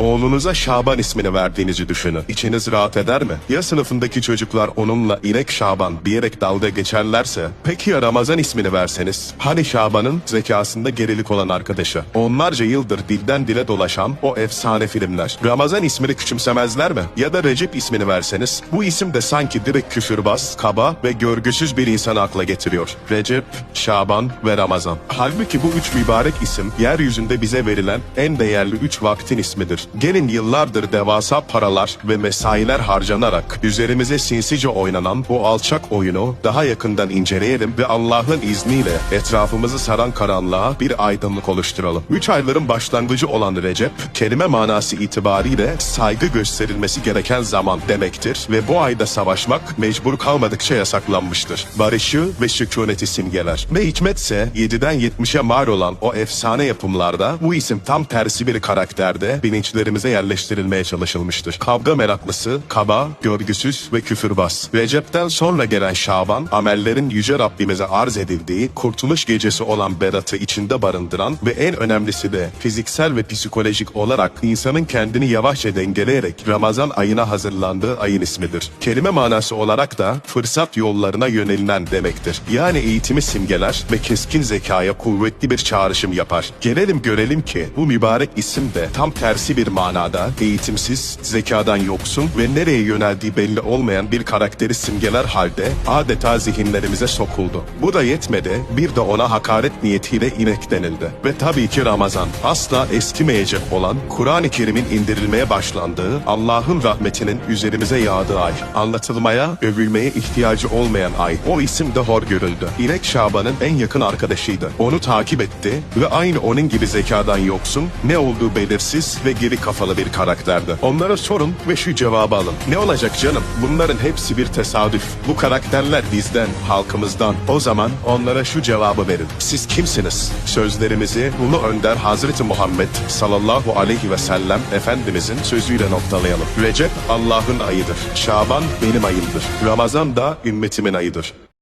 Oğlunuza Şaban ismini verdiğinizi düşünün. İçiniz rahat eder mi? Ya sınıfındaki çocuklar onunla İnek Şaban diyerek dalga geçerlerse? Peki ya Ramazan ismini verseniz? Hani Şaban'ın zekasında gerilik olan arkadaşı? Onlarca yıldır dilden dile dolaşan o efsane filmler. Ramazan ismini küçümsemezler mi? Ya da Recep ismini verseniz? Bu isim de sanki direkt küfürbaz, kaba ve görgüsüz bir insanı akla getiriyor. Recep, Şaban ve Ramazan. Halbuki bu üç mübarek isim yeryüzünde bize verilen en değerli üç vaktin ismidir. Gelin yıllardır devasa paralar ve mesailer harcanarak üzerimize sinsice oynanan bu alçak oyunu daha yakından inceleyelim ve Allah'ın izniyle etrafımızı saran karanlığa bir aydınlık oluşturalım. Üç ayların başlangıcı olan Recep, kelime manası itibariyle saygı gösterilmesi gereken zaman demektir ve bu ayda savaşmak mecbur kalmadıkça yasaklanmıştır. Barışı ve sükuneti simgeler. Ve hikmetse 7'den 70'e mal olan o efsane yapımlarda bu isim tam tersi bir karakterde bilinçlerimize yerleştirilmeye çalışılmıştır. Kavga meraklısı, kaba, görgüsüz ve küfürbaz. Recep'ten sonra gelen Şaban, amellerin Yüce Rabbimize arz edildiği kurtuluş gecesi olan Berat'ı içinde barındıran ve en önemlisi de fiziksel ve psikolojik olarak insanın kendini yavaşça dengeleyerek Ramazan ayına hazırlandığı ayın ismidir. Kelime manası olarak da fırsat yollarına yönelilen demektir. Yani eğitimi simgeler ve keskin zekaya kuvvetli bir çağrışım yapar. Gelelim görelim ki bu mübarek isim de tam tersi bir manada eğitimsiz, zekadan yoksun ve nereye yöneldiği belli olmayan bir karakteri simgeler halde adeta zihinlerimize sokuldu. Bu da yetmedi, bir de ona hakaret niyetiyle inek denildi. Ve tabii ki Ramazan, asla eskimeyecek olan Kur'an-ı Kerim'in indirilmeye başlandığı, Allah'ın rahmetinin üzerimize yağdığı ay. Anlatılmaya, övülmeye ihtiyacı olmayan ay. O isim de hor görüldü. İnek Şaban'ın en yakın arkadaşıydı. Onu takip etti ve aynı onun gibi zekadan yoksun, ne olduğu belirsiz ve geri kafalı bir karakterdi. Onlara sorun ve şu cevabı alın. Ne olacak canım? Bunların hepsi bir tesadüf. Bu karakterler bizden, halkımızdan. O zaman onlara şu cevabı verin. Siz kimsiniz? Sözlerimizi Ulu Önder Hazreti Muhammed sallallahu aleyhi ve sellem Efendimizin sözüyle noktalayalım. Recep Allah'ın ayıdır. Şaban benim ayımdır. Ramazan da ümmetimin ayıdır.